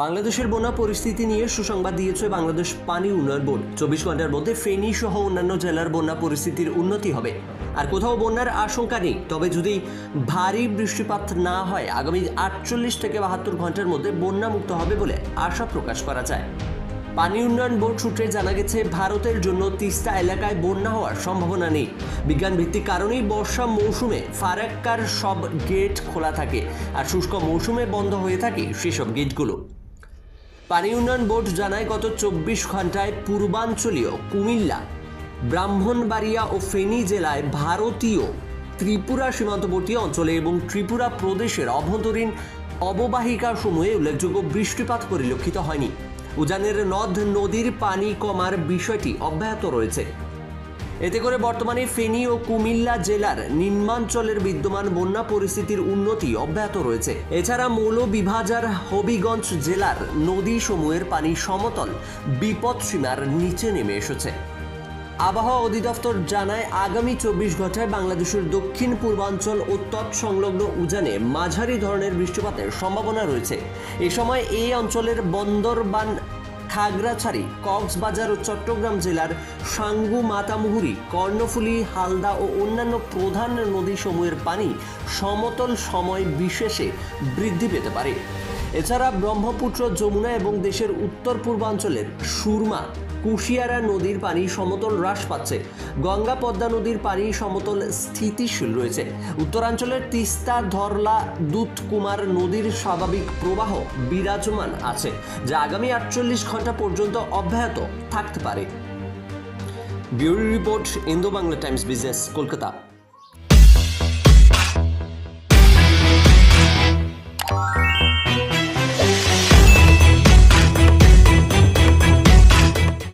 বাংলাদেশের বন্যা পরিস্থিতি নিয়ে সুসংবাদ দিয়েছে বাংলাদেশ পানি উন্নয়ন বোর্ড। চব্বিশ ঘণ্টার মধ্যে ফেনী সহ অন্যান্য জেলার বন্যা পরিস্থিতির উন্নতি হবে। আর কোথাও বন্যার আশঙ্কা নেই, তবে যদি ভারী বৃষ্টিপাত না হয়, আগামী আটচল্লিশ থেকে বাহাত্তর ঘণ্টার মধ্যে বন্যা মুক্ত হবে বলে আশা প্রকাশ করা যায়। পানি উন্নয়ন বোর্ড সূত্রে জানা গেছে, ভারতের জন্য তিস্তা এলাকায় বন্যা হওয়ার সম্ভাবনা নেই। বিজ্ঞান ভিত্তিক কারণেই বর্ষা মৌসুমে ফারাক্কার সব গেট খোলা থাকে, আর শুষ্ক মৌসুমে বন্ধ হয়ে থাকে সেসব গেটগুলো। পানি উন্নয়ন বোর্ড জানায় গত চব্বিশ ঘন্টায় পূর্বাঞ্চলীয় কুমিল্লা, ব্রাহ্মণবাড়িয়া ও ফেনী জেলায় ভারতীয় ত্রিপুরা সীমান্তবর্তী অঞ্চলে এবং ত্রিপুরা প্রদেশের অভ্যন্তরীণ অববাহিকা সময়ে উল্লেখযোগ্য বৃষ্টিপাত পরিলক্ষিত হয়নি। উজানের নদ নদীর পানি কমার বিষয়টি অব্যাহত রয়েছে। এতে করে বর্তমানে ফেনী ও কুমিল্লা জেলার নিম্নাঞ্চলের বিদ্যমান বন্যা পরিস্থিতির উন্নতি অব্যাহত রয়েছে। এছাড়া মৌলভীবাজার, হবিগঞ্জ জেলার নদী সমূহের পানি সমতল বিপদ সীমার নিচে নেমে এসেছে। আবহাওয়া অধিদপ্তর জানায়, আগামী চব্বিশ ঘন্টায় বাংলাদেশের দক্ষিণ পূর্বাঞ্চল ও তৎসংলগ্ন উজানে মাঝারি ধরনের বৃষ্টিপাতের সম্ভাবনা রয়েছে। এ সময় এই অঞ্চলের বন্দরবান খাগড়াছড়ি, কক্সবাজার ও চট্টগ্রাম জেলার সাঙ্গু মাতামুহুরি কর্ণফুলী, হালদা ও অন্যান্য প্রধান নদীসমূহের পানি সমতল সময় বিশেষে বৃদ্ধি পেতে পারে। এছাড়া ব্রহ্মপুত্র, যমুনা এবং দেশের উত্তর পূর্বাঞ্চলের সুরমা কুশিয়ারা নদীর পানি সমতল হ্রাস পাচ্ছে। গঙ্গা পদ্মা নদীর পানি সমতল স্থিতিশীল রয়েছে। উত্তরাঞ্চলের তিস্তা, ধরলা, দুধকুমার নদীর স্বাভাবিক প্রবাহ বিরাজমান আছে, যা আগামী আটচল্লিশ ঘণ্টা পর্যন্ত অব্যাহত থাকতে পারে। Bureau report Indo Bangla Times business, Kolkata.